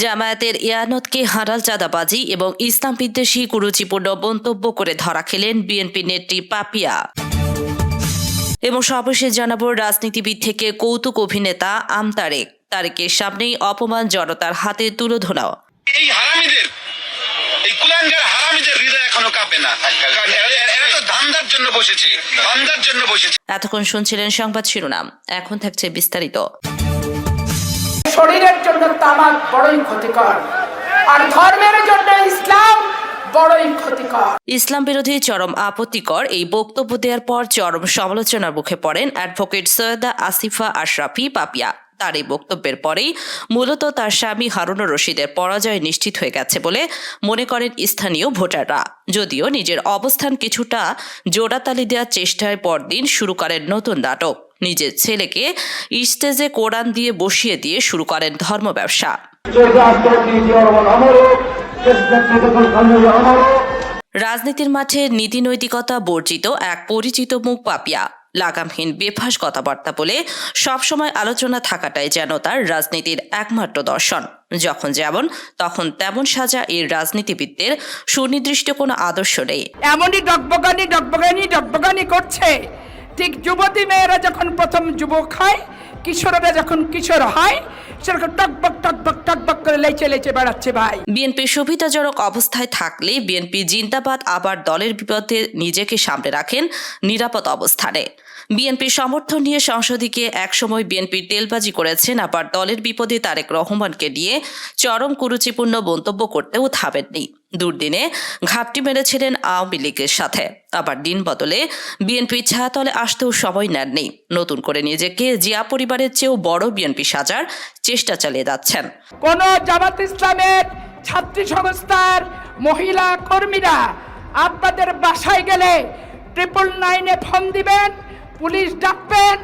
জামায়াতের ইয়ানতকে হারাল চাঁদাবাজি এবং ইসলাম বিদ্বেষী কুরুচিপূর্ণ মন্তব্য করে ধরা খেলেন বিএনপি নেত্রী পাপিয়া। এবং সর্বশেষ জানাব রাজনীতিবিদ থেকে কৌতুক অভিনেতা আমতারেক। তারেকের সামনেই অপমান জনতার হাতে তুলে ধরাও এই হারামিদের এই কুলাঙ্গার হারামিদের হৃদয় এখনও কাঁপে না। কারণ এরা তো ধান্দার জন্য বসেছে ধান্দার জন্য বসেছে। এতক্ষণ শুনছিলেন সংবাদ শিরোনাম। এখন থাকছে বিস্তারিত। শরীরের জন্য তামাক বড়ই ক্ষতিকর। আর ধর্মের জন্য ইসলাম ইসলাম বিরোধী চরম আপত্তিকর এই বক্তব্য দেওয়ার পর চরম সমালোচনার মুখে পড়েন অ্যাডভোকেট সৈয়দা আসিফা আশরাফি পাপিয়া। তার এই বক্তব্যের পরেই মূলত তার স্বামী হারুনুর রশিদের পরাজয় নিশ্চিত হয়ে গেছে বলে মনে করেন স্থানীয় ভোটাররা। যদিও নিজের অবস্থান কিছুটা জোড়াতালি দেওয়ার চেষ্টায় পরদিন শুরু করেন নতুন নাটক। নিজের ছেলেকে স্টেজে কোরআন দিয়ে বসিয়ে দিয়ে শুরু করেন ধর্ম ব্যবসা। রাজনীতির মাঠে নীতি নৈতিকতা বর্জিত এক পরিচিত মুখ পাপিয়া। লাগামহীন, বেফাস কথাবার্তা বলে সবসময় আলোচনা থাকাটাই যেন তার রাজনীতির একমাত্র দর্শন। যখন যেমন, তখন তেমন সাজা এই রাজনীতিবিদদের সুনির্দিষ্ট কোনো আদর্শ নেই। এমনই ডকবগানি ডকবগানি ডকবগানি করছে। ঠিক যুবতী মেয়েরা যখন প্রথম যুবক হয়, কিশোররা যখন কিশোর হয়, সেরকম টকবক টকবক টকবক করে লেচে লেচে বেড়াচ্ছে ভাই। বিএনপি সুবিধাজনক অবস্থায় থাকলে বিএনপি জিন্দাবাদ আবার দলের বিপদে নিজেকে সামনে রাখেন নিরাপদ অবস্থানে। বিএনপির সমর্থন নিয়ে সংসদীকে একসময় বিএনপির তেলবাজি করেছেন, আবার দলের বিপদে তারেক রহমানকে নিয়ে চরম কুরুচিপূর্ণ মন্তব্য করতেও থামেননি। দুর্দিনে ঘাপটি মেরেছিলেন আওয়ামী লীগের সাথে। আবার দিন বদলে বিএনপি ছায়াতলে আসতেও সময় নেননি। নতুন করে নিজেকে জিয়া পরিবারের চেয়েও বড় বিএনপি সাজার চেষ্টা চালিয়ে যাচ্ছেন। কোন জামাত ইসলামের ছাত্রী সংস্থার মহিলা কর্মীরা আপনাদের বাসায় গেলে ট্রিপল নাইনে ফোন দিবেন পুলিশ ডাকবেন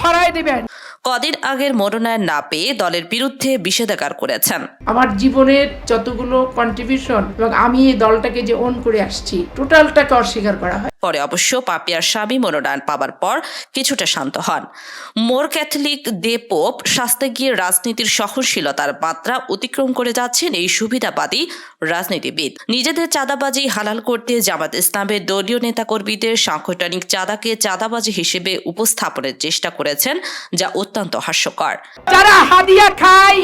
ভাড়াই দিবেন। কদিন আগের মনোনয়ন না পেয়ে দলের বিরুদ্ধে বিষেধাগার করেছেন। আমার জীবনের যতগুলো কন্ট্রিবিউশন এবং আমি এই দলটাকে যে অন করে আসছি টোটালটাকে অস্বীকার করা হয়। পরে অবশ্য পাপিয়ার স্বামী মনোনয়ন পাবার পর কিছুটা শান্ত হন। মোর ক্যাথলিক দে পোপ শাস্তে গিয়ে রাজনীতির সহনশীলতার মাত্রা অতিক্রম করে যাচ্ছেন এই সুবিধাবাদী রাজনীতিবিদ। নিজেদের চাঁদাবাজি হালাল করতে জামাত ইসলামের দলীয় নেতাকর্মীদের সাংগঠনিক চাঁদাকে চাঁদাবাজি হিসেবে উপস্থাপনের চেষ্টা করেছেন, যা অত্যন্ত হাস্যকর। যারা হাদিয়া খায়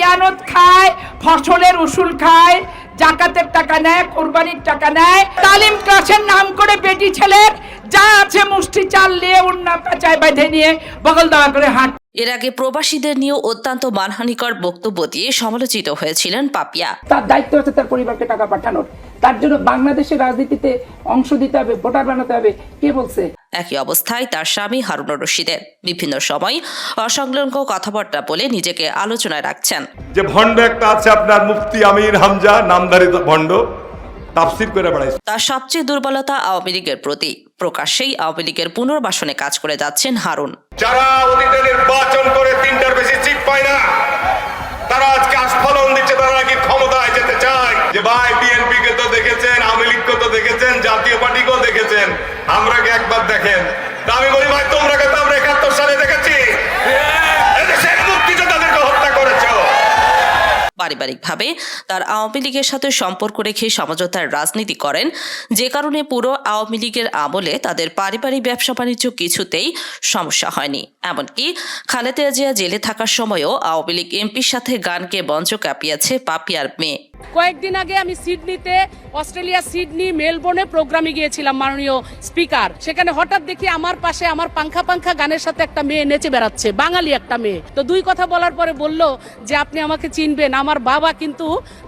খায়, ফসলের উসুল খায় জাকাতের টাকা নেয় কোরবানির টাকা নেয়। তালিম ক্লাসের নাম করে বেটি ছেলের যা আছে মুষ্টি চাল নিয়ে উন্না পেঁচায় বেঁধে নিয়ে বগল দেওয়া করে হাঁট এর আগে প্রবাসীদের নিয়ে অত্যন্ত মানহানিকর বক্তব্য দিয়ে সমালোচিত হয়েছিলেন পাপিয়া। তার দায়িত্ব হচ্ছে তার পরিবারকে টাকা পাঠানোর। তার জন্য বাংলাদেশের রাজনীতিতে অংশ দিতে হবে ভোটার বানাতে হবে। কে বলছে? একই অবস্থায় তার স্বামী হারুনুর রশিদের। বিভিন্ন সময় অসংলগ্ন কথাবার্তা বলে নিজেকে আলোচনায় রাখছেন। যে ভণ্ড একটা আছে আপনার মুফতি আমির হামজা নামধারী ভণ্ড তাফসির করে বেড়াইছে। তার সবচেয়ে দুর্বলতা আওয়ামী লীগের প্রতি। প্রকাশ্যেই আওয়ামী লীগের পুনর্বাসনে কাজ করে যাচ্ছেন হারুন। যারা অতীতে নির্বাচন করে তিনটার বেশি সিট পায় না তারা আজকে আস্ফলন দিচ্ছে, তারা নাকি ক্ষমতায় যেতে চায়। যে ভাই বিএনপি কে তো দেখেছেন, আওয়ামী লীগকে তো দেখেছেন, জাতীয় পার্টি পার্টিকেও দেখেছেন। আমরা কি একবার দেখেন? আমি বলি পারিবারিকভাবে তার আওয়ামী লীগের সাথে সম্পর্ক রেখে সমঝোতার রাজনীতি করেন। যে কারণে পুরো আওয়ামী লীগের আমলে তাদের পারিবারিক ব্যবসা বাণিজ্য কিছুতেই সমস্যা হয়নি। এমনকি খালেদা জিয়া জেলে থাকার সময়ও আওয়ামী লীগ এমপির সাথে গানকে বঞ্চ কাঁপিয়েছে পাপিয়ার মেয়ে। কয়েকদিন আগে আমি সিডনিতে অস্ট্রেলিয়া সিডনি, মেলবোর্নে প্রোগ্রামে গিয়েছিলাম মাননীয় স্পিকার। সেখানে হঠাৎ দেখি আমার পাশে আমার পাংখা পাংখা গানের সাথে একটা মেয়ে নেচে বেড়াচ্ছে, বাঙালি একটা মেয়ে। তো দুই কথা বলার পরে বলল যে, আপনি আমাকে চিনবেন। আমার বাবা কিন্তু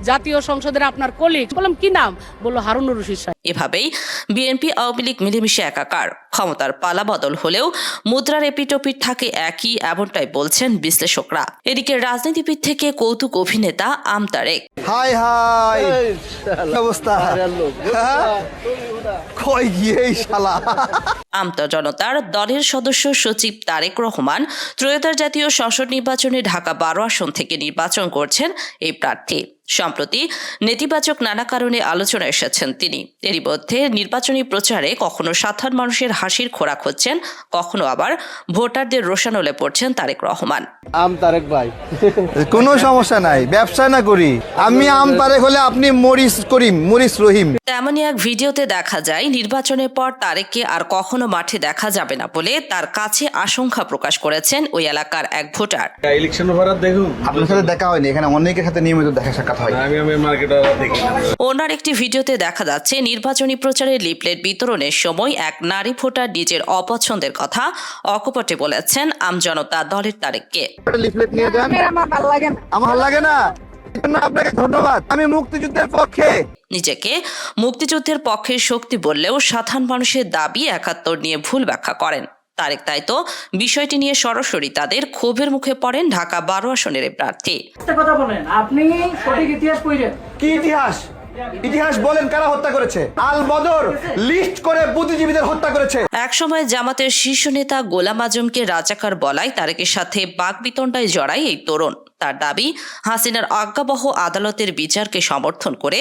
জাতীয় সংসদের আপনার কলিগ বললাম, কি নাম? বলল, হারুনুর রশিদ সাহেব। এভাবেই বিএনপি আওয়ামী লীগ মিলেমিশে একাকার। ক্ষমতার পালা বদল হলেও মুদ্রার এপিটোপিট থাকে একই এমনটাই বলছেন বিশ্লেষকরা। এদিকে রাজনীতিবিদ থেকে কৌতুক অভিনেতা আমতারেক। High high. অবস্থা? হ্যাঁ? কই গিয়ে শালা? আমতা জনতার দলের সদস্য সচিব তারেক রহমান ত্রয়োদশ জাতীয় সংসদ নির্বাচনে ঢাকা বারো আসন থেকে নির্বাচন করছেন এই প্রার্থী। সম্প্রতি নেতিবাচক নানা কারণে আলোচনা এসেছেন তিনি। এরই মধ্যে নির্বাচনী প্রচারে কখনো সাধারণ মানুষের হাসির খোরাক হচ্ছেন কখনো আবার ভোটারদের রোশানলে পড়ছেন তারেক রহমান। আম তারেক ভাই। কোনো সমস্যা নাই ব্যবসা না করি। আমি আম তারেক হলে আপনি মরিস করিম মরিস রহিম। তেমনই এক ভিডিওতে দেখা যায় নির্বাচনের পর তারেককে আর কখনো মাঠে দেখা যাবে না বলে তার কাছে আশঙ্কা প্রকাশ করেছেন ওই এলাকার এক ভোটার। ইলেকশন ভাড়া দেখুন। আপনার সাথে দেখা হয়নি এখানে অনেকের সাথে নিয়মিত দেখা সাক্ষাৎ হয় ওনার একটি ভিডিওতে দেখা যাচ্ছে নির্বাচনী প্রচারে লিফলেট বিতরণের সময় এক নারী ভোটার নিজের অপছন্দের কথা অকপটে বলেছেন আমজনতা দলের তারেককে। লিফলেট নিয়ে যান। আমার ভালো লাগে না। আমার ভালো লাগে না? আপনাকে ধন্যবাদ। আমি মুক্তিযুদ্ধের পক্ষে। নিজেকে মুক্তিযুদ্ধের পক্ষের শক্তি বললেও সাধারণ মানুষের দাবি একাত্তর নিয়ে ভুল ব্যাখ্যা করেন। তারেক তাই তো? বিষয়টি নিয়ে সরাসরি তাদের ক্ষোভের মুখে পড়েন ঢাকা বারো আসনের প্রার্থী। কথা বলেন আপনি সঠিক ইতিহাস পড়েন কি ইতিহাস? ইতিহাস বলেন কারা হত্যা করেছে? আল বদর লিস্ট করে বুদ্ধিজীবীদের হত্যা করেছে। একসময় জামাতের শীর্ষ নেতা গোলাম আজমকে রাজাকার বলায় তারেকের সাথে বাক বিতণ্ডায় জড়ায় এই তরুণ। তার দাবি হাসিনার আজ্ঞাবহ আদালতের বিচারকে সমর্থন করে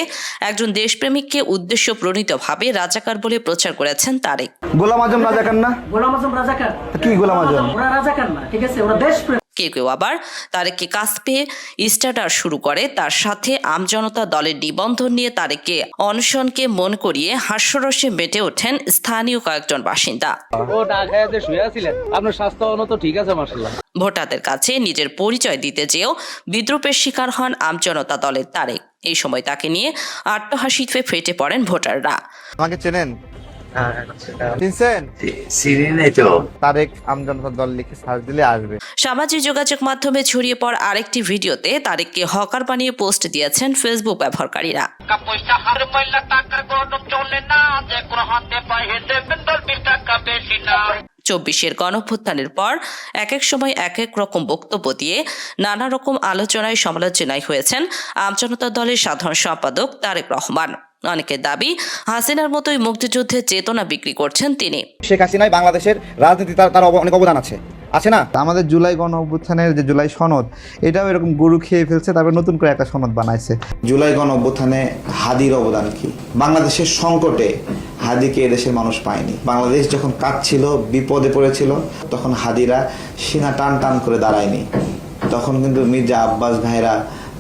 একজন দেশপ্রেমিককে উদ্দেশ্য প্রণীতভাবে রাজাকার বলে প্রচার করেছেন তারেক। গোলাম আজম রাজাকার না? গোলাম আজম রাজাকার। কি গোলাম আজম? ওরা রাজাকার না ঠিক আছে? ওরা দেশপ্রেম কেউ কেউ আবার তারেককে কাছ পেয়ে স্টার্টার শুরু করে। তার সাথে আমজনতা দলের নিবন্ধন নিয়ে তারেককে অনশনকে মন করিয়ে হাস্যরসে মেতে ওঠেন স্থানীয় কয়েকজন বাসিন্দা। আপনার স্বাস্থ্য তো ঠিক আছে ভোটারদের কাছে নিজের পরিচয় দিতে যেও বিদ্রুপের শিকার হন আমজনতা দলের তারেক। এই সময় তাকে নিয়ে আত্মহাসিতে ফেটে পড়েন ভোটাররা। আমাকে চেনেন? চিনছেন তারেক আমজনতা দল লিখে সার্চ দিলে আসবে। সামাজিক যোগাযোগ মাধ্যমে ছড়িয়ে পড়া আরেকটি ভিডিওতে তারেককে হকার বানিয়ে পোস্ট দিয়েছেন ফেসবুক ব্যবহারকারীরা। চব্বিশের গণভ্যুত্থানের পর এক এক সময় এক এক রকম বক্তব্য দিয়ে নানা রকম আলোচনায় সমালোচনায় হয়েছেন আমজনতা দলের সাধারণ সম্পাদক তারেক রহমান। অনেকের দাবি হাসিনার মতোই মুক্তিযুদ্ধের চেতনা বিক্রি করছেন তিনি। শেখ হাসিনায় বাংলাদেশের রাজনীতি তার অনেক অবদান আছে। আছে না? আমাদের জুলাই গণ অভ্যুত্থানের যে জুলাই সনদ এটাও এরকম গরু খেয়ে ফেলছে তারপর নতুন করে একটা সনদ বানাইছে। জুলাই গণ অভ্যুত্থানে হাদির অবদান কি? বাংলাদেশের সংকটে হাদিকে এদেশের মানুষ পায়নি। বাংলাদেশ যখন কাঁদছিল বিপদে পড়েছিল তখন হাদিরা সিনা টান টান করে দাঁড়ায়নি। তখন কিন্তু মির্জা আব্বাস ভাইরা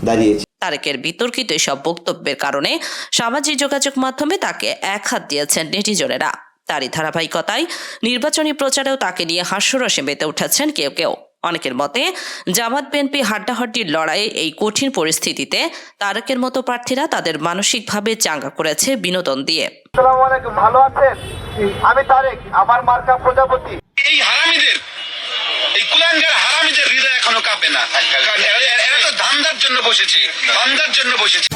দাঁড়িয়েছে। তারেকের বিতর্কিত এসব বক্তব্যের কারণে সামাজিক যোগাযোগ মাধ্যমে তাকে এক হাত দিয়েছেন নেটিজনেরা। তারই ধারাবাহিকতায় নির্বাচনী প্রচারেও তাকে নিয়ে হাস্যরসে মেতে উঠেছেন কেউ কেউ। অনেকের মতে জামাত বিএনপি হাড্ডাহাড্ডির লড়াইয়ে এই কঠিন পরিস্থিতিতে তারেকের মতো প্রার্থীরা তাদের মানসিকভাবে চাঙ্গা করেছে বিনোদন দিয়ে। ভালো আছেন? আমি তারেক আমার মার্কা প্রজাপতি। এই হারামিদের এই কুলাঙ্গার এখনও কাঁপে না। কারণ এরা তো ধান্দার জন্য বসেছে। ধান্দার জন্য বসেছে।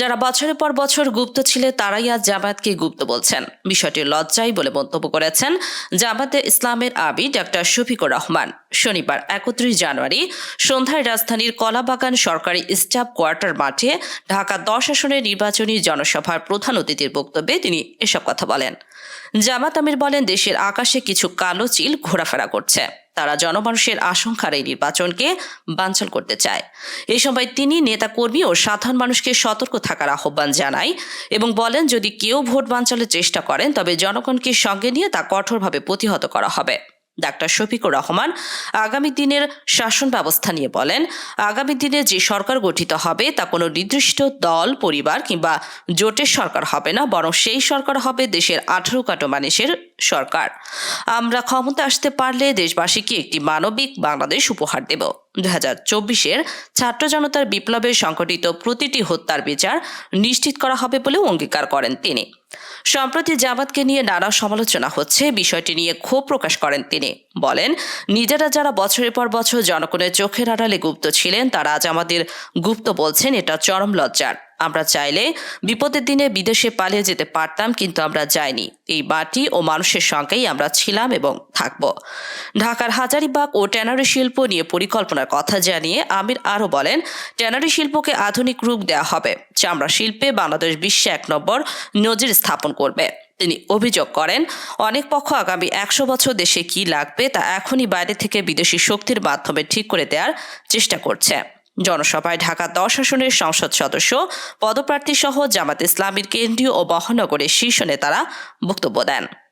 যারা বছরের পর বছর গুপ্ত ছিলে, তারাই আজ জামায়াতকে গুপ্ত বলছেন। বিষয়টি লজ্জাই বলে মন্তব্য করেছেন জামাতে ইসলামের আবি ডক্টর শফিকুর রহমান। শনিবার, একত্রিশ জানুয়ারি, সন্ধ্যায় রাজধানীর কলাবাগান সরকারি স্টাফ কোয়ার্টার মাঠে ঢাকা দশ আসনের নির্বাচনী জনসভার প্রধান অতিথির বক্তব্যে তিনি এসব কথা বলেন। জামাত আমির বলেন, দেশের আকাশে কিছু কালো চিল ঘোরাফেরা করছে। তারা জনমানুষের আশঙ্কার এই নির্বাচনকে বানচাল করতে চায়। এ সময় তিনি নেতাকর্মী ও সাধারণ মানুষকে সতর্ক থাকার আহ্বান জানায় এবং বলেন, যদি কেউ ভোট বানচালের চেষ্টা করেন, তবে জনগণকে সঙ্গে নিয়ে তা কঠোরভাবে প্রতিহত করা হবে। ডাক্তার শফিকুর রহমান আগামী দিনের শাসন ব্যবস্থা নিয়ে বলেন, আগামী দিনে যে সরকার গঠিত হবে তা কোনো নির্দিষ্ট দল, পরিবার কিংবা জোটের সরকার হবে না, বরং সেই সরকার হবে দেশের আঠারো কাটো মানুষের সরকার। আমরা ক্ষমতা আসতে পারলে দেশবাসীকে একটি মানবিক বাংলাদেশ উপহার দেব। দু হাজার চব্বিশের ছাত্র জনতার বিপ্লবে সংঘটিত প্রতিটি হত্যার বিচার নিশ্চিত করা হবে বলেও অঙ্গীকার করেন তিনি। সম্প্রতি জামাতকে নিয়ে নানা সমালোচনা হচ্ছে, বিষয়টি নিয়ে ক্ষোভ প্রকাশ করেন তিনি। বলেন, নিজেরা যারা বছরের পর বছর জনগণের চোখের আড়ালে গুপ্ত ছিলেন, তারা আজ আমাদের গুপ্ত বলছেন, এটা চরম লজ্জার। আমরা চাইলে বিপদের দিনে বিদেশে পালিয়ে যেতে পারতাম, কিন্তু আমরা যাইনি। এই মাটি ও মানুষের সঙ্গেই আমরা ছিলাম এবং থাকব। ঢাকার হাজারিবাগ ও ট্যানারি শিল্প নিয়ে পরিকল্পনার কথা জানিয়ে আমির আরও বলেন, ট্যানারি শিল্পকে আধুনিক রূপ দেওয়া হবে। চামড়া শিল্পে বাংলাদেশ বিশ্বে এক নম্বর নজির স্থাপন করবে। তিনি অভিযোগ করেন, অনেক পক্ষ আগামী একশো বছর দেশে কি লাগবে তা এখনই বাইরে থেকে বিদেশি শক্তির মাধ্যমে ঠিক করে দেওয়ার চেষ্টা করছে। জনসভায় ঢাকা দশ আসনের সংসদ সদস্য পদপ্রার্থী সহ জামাত ইসলামীর কেন্দ্রীয় ও মহানগরের শীর্ষ নেতারা বক্তব্য দেন।